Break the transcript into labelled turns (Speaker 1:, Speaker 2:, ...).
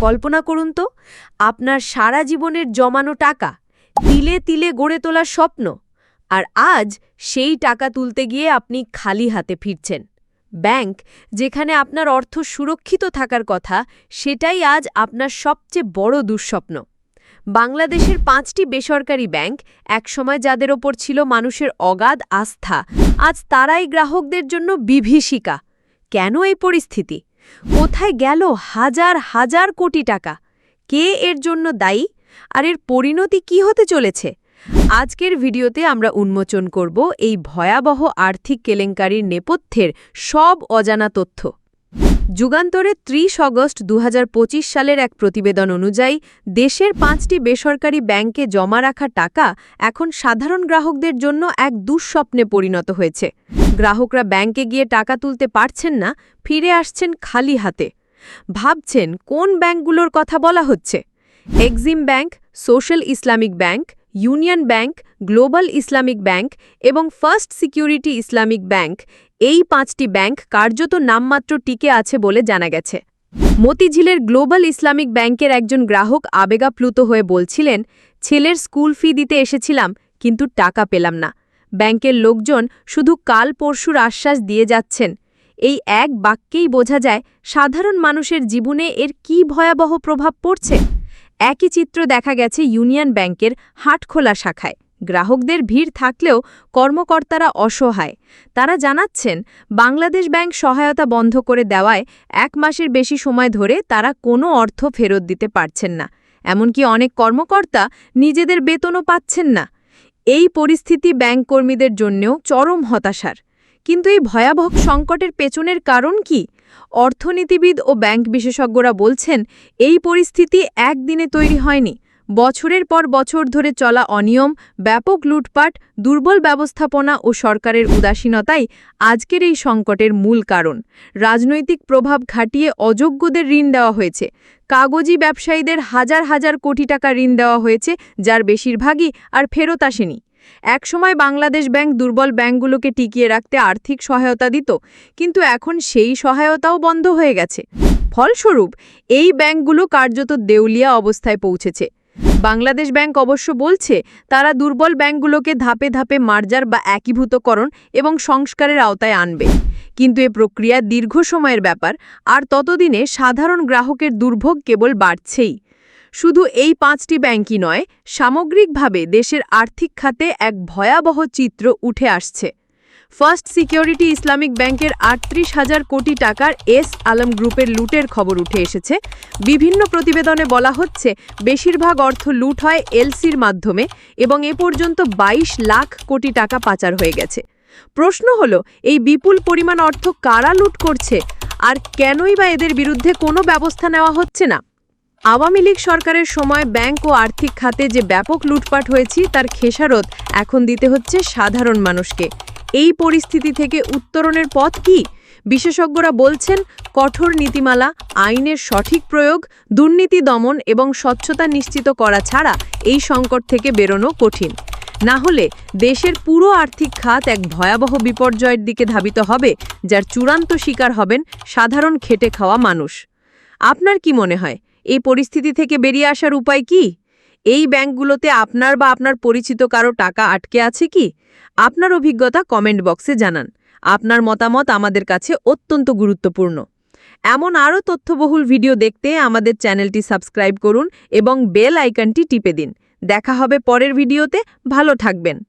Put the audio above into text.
Speaker 1: কল্পনা করুন তো, আপনার সারা জীবনের জমানো টাকা তিলে তিলে গড়ে তোলার স্বপ্ন, আর আজ সেই টাকা তুলতে গিয়ে আপনি খালি হাতে ফিরছেন। ব্যাংক, যেখানে আপনার অর্থ সুরক্ষিত থাকার কথা, সেটাই আজ আপনার সবচেয়ে বড় দুঃস্বপ্ন। বাংলাদেশের পাঁচটি বেসরকারি ব্যাংক একসময় যাদের ওপর ছিল মানুষের অগাধ আস্থা, আজ তারাই গ্রাহকদের জন্য বিভীষিকা। কেন এই পরিস্থিতি? কোথায় গেল হাজার হাজার কোটি টাকা? কে এর জন্য দায়ী? আর এর পরিণতি কি হতে চলেছে? আজকের ভিডিওতে আমরা উন্মোচন করব এই ভয়াবহ আর্থিক কেলেঙ্কারির নেপথ্যের সব অজানা তথ্য। যুগান্তরে ত্রিশ অগস্ট দু হাজার পঁচিশ সালের এক প্রতিবেদন অনুযায়ী, দেশের পাঁচটি বেসরকারি ব্যাংকে জমা রাখা টাকা এখন সাধারণ গ্রাহকদের জন্য এক দুঃস্বপ্নে পরিণত হয়েছে। গ্রাহকরা ব্যাংকে গিয়ে টাকা তুলতে পারছেন না, ফিরে আসছেন খালি হাতে। ভাবছেন, কোন ব্যাংকগুলোর কথা বলা হচ্ছে? Exim bank, social Islamic bank, union bank, global Islamic bank এবং ফার্স্ট সিকিউরিটি ইসলামিক ব্যাংক এই পাঁচটি ব্যাংক কার্যত নামমাত্র টিকে আছে বলে জানা গেছে। মতিঝিলের গ্লোবাল ইসলামিক ব্যাংকের একজন গ্রাহক আবেগাপ্লুত হয়ে বলছিলেন, ছেলের স্কুল ফি দিতে এসেছিলাম, কিন্তু টাকা পেলাম না। ব্যাংকের লোকজন শুধু কাল পরশুর আশ্বাস দিয়ে যাচ্ছেন। এই এক বাক্যেই বোঝা যায়, সাধারণ মানুষের জীবনে এর কি ভয়াবহ প্রভাব পড়ছে? একই চিত্র দেখা গেছে ইউনিয়ন ব্যাংকের হাটখোলা শাখায়। গ্রাহকদের ভিড় থাকলেও কর্মকর্তারা অসহায়। তারা জানাচ্ছেন, বাংলাদেশ ব্যাংক সহায়তা বন্ধ করে দেওয়ায় এক মাসের বেশি সময় ধরে তারা কোনো অর্থ ফেরত দিতে পারছেন না। এমনকি অনেক কর্মকর্তা নিজেদের বেতনও পাচ্ছেন না। এই পরিস্থিতি ব্যাংক কর্মীদের জন্যও চরম হতাশার। কিন্তু এই ভয়াবহ সংকটের পেছনের কারণ কি? অর্থনীতিবিদ ও ব্যাংক বিশেষজ্ঞরা বলছেন, এই পরিস্থিতি একদিনে তৈরি হয়নি। বছরের পর বছর ধরে চলা অনিয়ম, ব্যাপক লুটপাট, দুর্বল ব্যবস্থাপনা ও সরকারের উদাসীনতাই আজকের এই সংকটের মূল কারণ। রাজনৈতিক প্রভাব খাটিয়ে অযোগ্যদের ঋণ দেওয়া হয়েছে। কাগজি ব্যবসায়ীদের হাজার হাজার কোটি টাকা ঋণ দেওয়া হয়েছে, যার বেশিরভাগই আর ফেরত আসেনি। একসময় বাংলাদেশ ব্যাংক দুর্বল ব্যাংকগুলোকে টিকিয়ে রাখতে আর্থিক সহায়তা দিত, কিন্তু এখন সেই সহায়তাও বন্ধ হয়ে গেছে। ফলস্বরূপ, এই ব্যাংকগুলো কার্যত দেউলিয়া অবস্থায় পৌঁছেছে। বাংলাদেশ ব্যাংক অবশ্য বলছে, তারা দুর্বল ব্যাংকগুলোকে ধাপে ধাপে মার্জার বা একীভূতকরণ এবং সংস্কারের আওতায় আনবে। কিন্তু এ প্রক্রিয়া দীর্ঘ সময়ের ব্যাপার, আর ততদিনে সাধারণ গ্রাহকের দুর্ভোগ কেবল বাড়ছেই। শুধু এই পাঁচটি ব্যাংকই নয়, সামগ্রিকভাবে দেশের আর্থিক খাতে এক ভয়াবহ চিত্র উঠে আসছে। ফার্স্ট সিকিউরিটি ইসলামিক ব্যাংকের আটত্রিশ হাজার কোটি টাকার এস আলম গ্রুপের লুটের খবর উঠে এসেছে। বিভিন্ন প্রতিবেদনে বলা হচ্ছে, বেশিরভাগ অর্থ লুট হয় এলসির মাধ্যমে এবং এ পর্যন্ত ২২ লাখ কোটি টাকা পাচার হয়ে গেছে। প্রশ্ন হল, এই বিপুল পরিমাণ অর্থ কারা লুট করছে? আর কেনই বা এদের বিরুদ্ধে কোনো ব্যবস্থা নেওয়া হচ্ছে না? আওয়ামী লীগ সরকারের সময় ব্যাংক ও আর্থিক খাতে যে ব্যাপক লুটপাট হয়েছে, তার খেসারত এখন দিতে হচ্ছে সাধারণ মানুষকে। এই পরিস্থিতি থেকে উত্তরণের পথ কি? বিশেষজ্ঞরা বলছেন, কঠোর নীতিমালা, আইনের সঠিক প্রয়োগ, দুর্নীতি দমন এবং স্বচ্ছতা নিশ্চিত করা ছাড়া এই সংকট থেকে বেরোনো কঠিন। না হলে দেশের পুরো আর্থিক খাত এক ভয়াবহ বিপর্যয়ের দিকে ধাবিত হবে, যার চূড়ান্ত শিকার হবেন সাধারণ খেটে খাওয়া মানুষ। আপনার কি মনে হয়, এই পরিস্থিতি থেকে বেরিয়ে আসার উপায় কি? এই ব্যাংকগুলোতে আপনার বা আপনার পরিচিত কারও টাকা আটকে আছে কি? আপনার অভিজ্ঞতা কমেন্ট বক্সে জানান। আপনার মতামত আমাদের কাছে অত্যন্ত গুরুত্বপূর্ণ। এমন আরও তথ্যবহুল ভিডিও দেখতে আমাদের চ্যানেলটি সাবস্ক্রাইব করুন এবং বেল আইকনটি টিপে দিন। দেখা হবে পরের ভিডিওতে। ভালো থাকবেন।